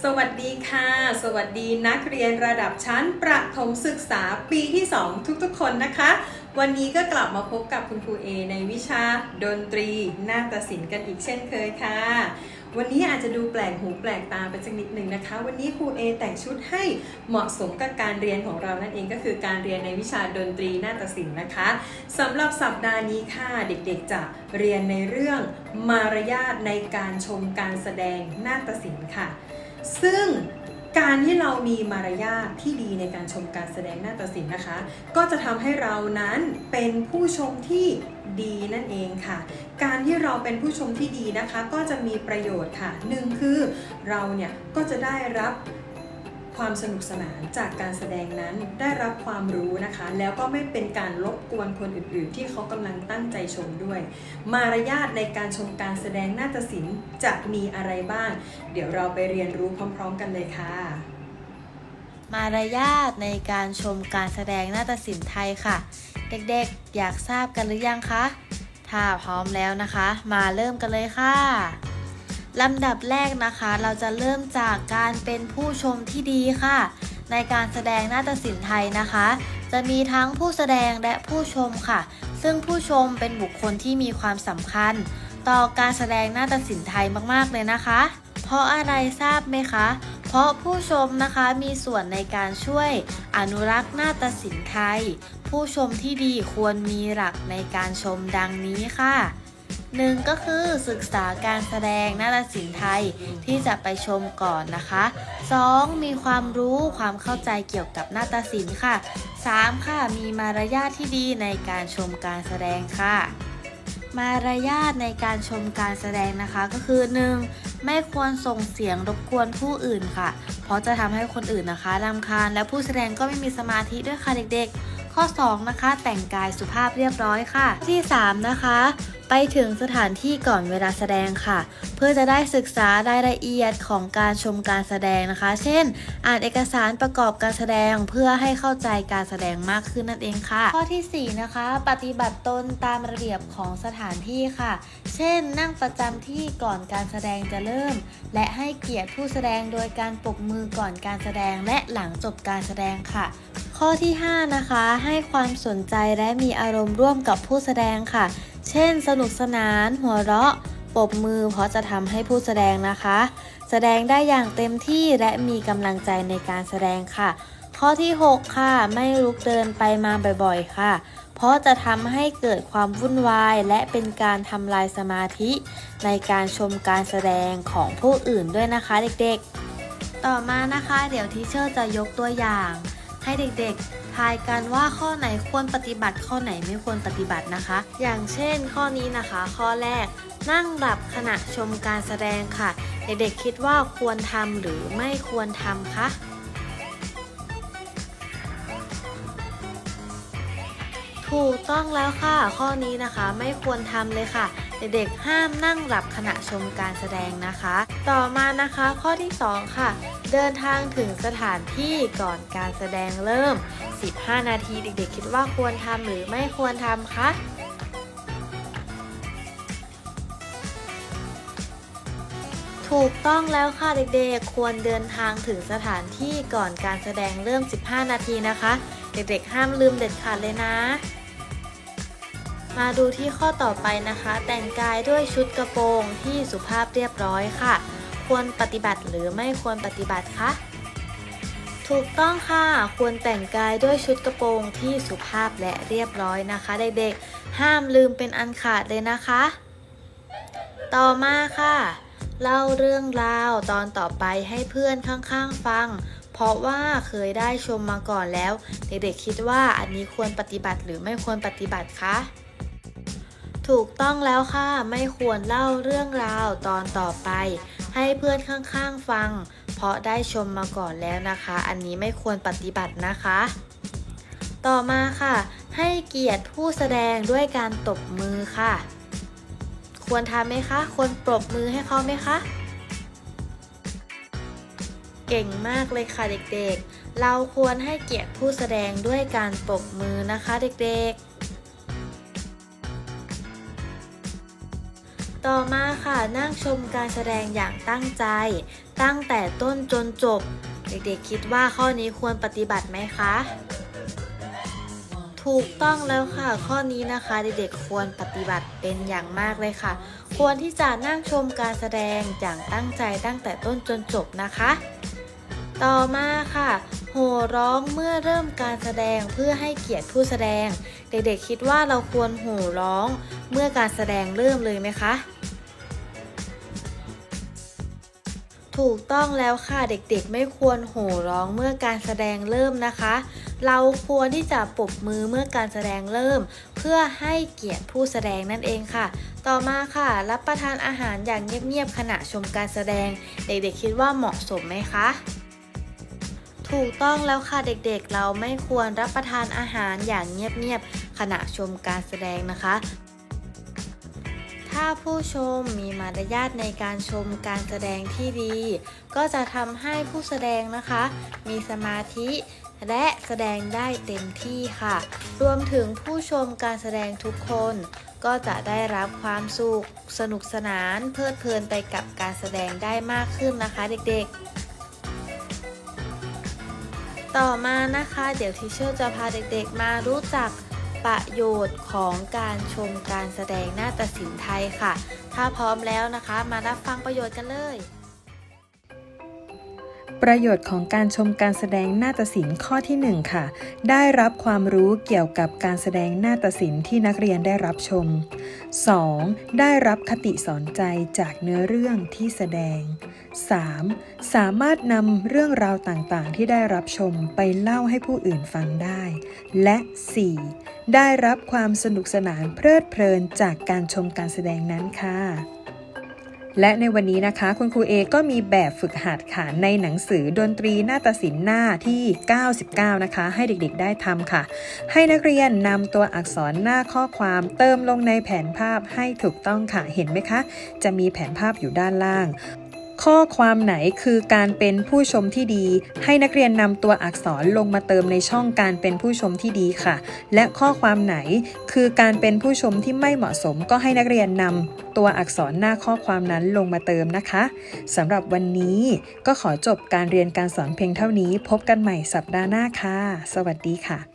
สวัสดีค่ะ สวัสดีนักเรียนระดับชั้นประถมศึกษาปีที่ 2 ทุกๆ คนนะคะ วันนี้ก็กลับมาพบกับคุณครูเอในวิชาดนตรีนาฏศิลป์กันอีกเช่นเคยค่ะ วันนี้อาจจะดูแปลกหูแปลกตาไปสักนิดหนึ่งนะคะ วันนี้ครูเอแต่งชุดให้เหมาะสมกับการเรียนของเรานั่นเองก็คือการเรียนในวิชาดนตรีนาฏศิลป์นะคะสำหรับสัปดาห์นี้ค่ะเด็กๆ จะเรียนในเรื่องมารยาทในการชมการแสดงนาฏศิลป์ค่ะ ซึ่งการที่เรามีมารยาทที่ดีในการชมการแสดงหน้าตัดสินนะคะ ก็จะทำให้เรานั้นเป็นผู้ชมที่ดีนั่นเองค่ะ การที่เราเป็นผู้ชมที่ดีนะคะ ก็จะมีประโยชน์ค่ะหนึ่งคือเราเนี่ยก็จะได้รับ ความสนุกสนานจากการแสดงนั้นได้รับความรู้นะคะ แล้วก็ไม่เป็นการรบกวนคนอื่นๆ ที่เขากำลังตั้งใจชมด้วย มารยาทในการชมการแสดงนาฏศิลป์จะมีอะไรบ้าง เดี๋ยวเราไปเรียนรู้พร้อม ๆ กันเลยค่ะ มารยาทในการชมการแสดงนาฏศิลป์ไทยค่ะ เด็กๆ อยากทราบกันหรือยังคะถ้าพร้อมแล้วนะคะ มาเริ่มกันเลยค่ะ ลำดับแรกนะคะ เราจะเริ่มจากการเป็นผู้ชมที่ดีค่ะ ในการแสดงนาฏศิลป์ไทยนะคะ จะมีทั้งผู้แสดงและผู้ชมค่ะ ซึ่งผู้ชมเป็นบุคคลที่มีความสำคัญ ต่อการแสดงนาฏศิลป์ไทยมากๆเลยนะคะ เพราะอะไรทราบไหมคะ เพราะผู้ชมนะคะมีส่วนในการช่วยอนุรักษ์นาฏศิลป์ไทย ผู้ชมที่ดีควรมีหลักในการชมดังนี้ค่ะ หนึ่งก็คือศึกษาการแสดงนาฏศิลป์ไทยที่จะไปชมก่อนนะคะ 2. มีความรู้ความเข้าใจเกี่ยวกับนาฏศิลป์ค่ะ 3. ค่ะมีมารยาทที่ดีในการชมการแสดงค่ะ มารยาทในการชมการแสดงนะคะก็คือ 1. ไม่ควรส่งเสียงรบกวนผู้อื่นค่ะ เพราะจะทำให้คนอื่นนะคะรำคาญและผู้แสดงก็ไม่มีสมาธิด้วยค่ะเด็กๆ ข้อ 2 นะคะ แต่งกายสุภาพเรียบร้อยค่ะ ที่ 3 นะคะ ไปถึงสถานที่ก่อนเวลาแสดงค่ะ เพื่อจะได้ศึกษารายละเอียดของการชมการแสดงนะคะ เช่น อ่านเอกสารประกอบการแสดงเพื่อให้เข้าใจการแสดงมากขึ้นนั่นเองค่ะ ข้อทีสี่4 นะคะ ปฏิบัติตนตามระเบียบของสถานที่ค่ะ เช่น นั่งประจำที่ก่อนการแสดงจะเริ่ม และให้เกียรติผู้แสดงโดยการปรบมือก่อนการแสดงและหลังจบการแสดงค่ะ ข้อที่ 5 นะคะให้ความสนใจและมีอารมณ์ร่วมกับผู้แสดงค่ะ เช่น สนุกสนาน หัวเราะปรบมือเพราะจะทำให้ผู้แสดงนะคะ แสดงได้อย่างเต็มที่และมีกำลังใจในการแสดงค่ะ ข้อที่ 6 ค่ะ ไม่ลุกเดินไปมาบ่อยๆ ค่ะ เพราะจะทำให้เกิดความวุ่นวาย และเป็นการทำลายสมาธิ ในการชมการแสดงของผู้อื่นด้วยนะคะเด็กๆ ต่อมานะคะ เดี๋ยวทีเชอร์จะยกตัวอย่าง ให้เด็กๆ ทายกันว่าข้อไหนควรปฏิบัติข้อไหนไม่ควรปฏิบัตินะคะ อย่างเช่น ข้อนี้นะคะ ข้อแรก นั่งหลับขณะชมการแสดงค่ะ เด็กๆคิดว่าควรทำหรือไม่ควรทำคะถูกต้องแล้วค่ะ ข้อนี้นะคะไม่ควรทำเลยค่ะ เด็กๆห้ามนั่งหลับขณะชมการแสดงนะคะ ต่อมานะคะข้อที่ 2 ค่ะ เดินทางถึงสถานที่ก่อนการแสดงเริ่ม 15 นาทีเด็กๆ คิดว่าควรทำหรือไม่ควรทำคะถูกต้องแล้วค่ะเด็กๆ ควรเดินทางถึงสถานที่ก่อนการแสดงเริ่ม 15 นาทีนะคะ เด็กๆ ห้ามลืมเด็ดขาดเลยนะ มาดูที่ข้อต่อไปนะคะ แต่งกายด้วยชุดกระโปรงที่สุภาพเรียบร้อยค่ะ ควรปฏิบัติหรือไม่ควรปฏิบัติคะถูกต้องค่ะควรแต่งกายด้วยชุดกระโปรงที่สุภาพและเรียบร้อยนะคะเด็กๆห้ามลืมเป็นอันขาดเลยนะคะ ต่อมาค่ะ เล่าเรื่องราวตอนต่อไปให้เพื่อนข้างๆฟัง เพราะว่าเคยได้ชมมาก่อนแล้ว เด็กๆคิดว่าอันนี้ควรปฏิบัติหรือไม่ควรปฏิบัติคะ ถูกต้องแล้วค่ะ ไม่ควรเล่าเรื่องราวตอนต่อไป ให้เพื่อนข้างๆฟัง เพราะได้ชมมาก่อนแล้วนะคะ อันนี้ไม่ควรปฏิบัตินะคะ ต่อมาค่ะ ให้เกียรติผู้แสดงด้วยการตบมือค่ะ ควรทำไหมคะ ควรปรบมือให้เขาไหมคะเก่งมากเลยค่ะเด็กๆ เราควรให้เกียรติผู้แสดงด้วยการปรบมือนะคะเด็กๆ ต่อมาค่ะนั่งชมการแสดงอย่างตั้งใจ ตั้งแต่ต้นจนจบ เด็กๆคิดว่าข้อนี้ควรปฏิบัติไหมคะ ถูกต้องแล้วค่ะ ข้อนี้นะคะเด็กๆควรปฏิบัติเป็นอย่างมากเลยค่ะ ควรที่จะนั่งชมการแสดงอย่างตั้งใจตั้งแต่ต้นจนจบนะคะ ต่อมาค่ะโห่ร้องเมื่อเริ่มการแสดงเพื่อให้เกียรติผู้แสดง เด็กๆคิดว่าเราควรโห่ร้องเมื่อการแสดงเริ่มเลยไหมคะ ถูกต้องแล้วค่ะเด็กๆ ไม่ควรโห่ร้องเมื่อการแสดงเริ่มนะคะ เราควรที่จะปรบมือเมื่อการแสดงเริ่ม เพื่อให้เกียรติผู้แสดงนั่นเองค่ะ ต่อมาค่ะ รับประทานอาหารอย่างเงียบๆขณะชมการแสดง เด็กๆคิดว่าเหมาะสมไหมคะถูกต้องแล้วค่ะเด็กๆ เราไม่ควรรับประทานอาหารอย่างเงียบๆขณะชมการแสดงนะคะ ถ้าผู้ชมมีมารยาทในการชมการแสดงที่ดี ก็จะทำให้ผู้แสดงนะคะ มีสมาธิและแสดงได้เต็มที่ค่ะ รวมถึงผู้ชมการแสดงทุกคน ก็จะได้รับความสุข สนุกสนาน เพลิดเพลินไปกับการแสดงได้มากขึ้นนะคะเด็กๆต่อมานะคะ เดี๋ยวทิเชอร์จะพาเด็กๆมารู้จัก ประโยชน์ของการชมการแสดงหน้าตัดสินไทยค่ะ ถ้าพร้อมแล้วนะคะ มารับฟังประโยชน์กันเลย ประโยชน์ของการชมการแสดงนาฏศิลป์ข้อที่ 1 ค่ะ ได้รับความรู้เกี่ยวกับการแสดงนาฏศิลป์ที่นักเรียนได้รับชม 2. ได้รับคติสอนใจจากเนื้อเรื่องที่แสดง 3. สามารถนำเรื่องราวต่างๆ ที่ได้รับชมไปเล่าให้ผู้อื่นฟังได้ และ 4. ได้รับความสนุกสนานเพลิดเพลินจากการชมการแสดงนั้นค่ะ และในวันนี้นะคะ คุณครูเอก็มีแบบฝึกหัดค่ะในหนังสือดนตรีนาฏศิลป์หน้าที่ 99 นะคะ ให้เด็กๆได้ทำค่ะ ให้นักเรียนนำตัวอักษรหน้าข้อความเติมลงในแผนภาพให้ถูกต้องค่ะเห็นไหมคะ จะมีแผนภาพอยู่ด้านล่าง ข้อความไหนคือการเป็นผู้ชมที่ดี ให้นักเรียนนำตัวอักษรลงมาเติมในช่องการเป็นผู้ชมที่ดีค่ะ และข้อความไหนคือการเป็นผู้ชมที่ไม่เหมาะสม ก็ให้นักเรียนนำตัวอักษรหน้าข้อความนั้นลงมาเติมนะคะสำหรับวันนี้ก็ขอจบการเรียนการสอนเพียงเท่านี้ พบกันใหม่สัปดาห์หน้าค่ะ สวัสดีค่ะ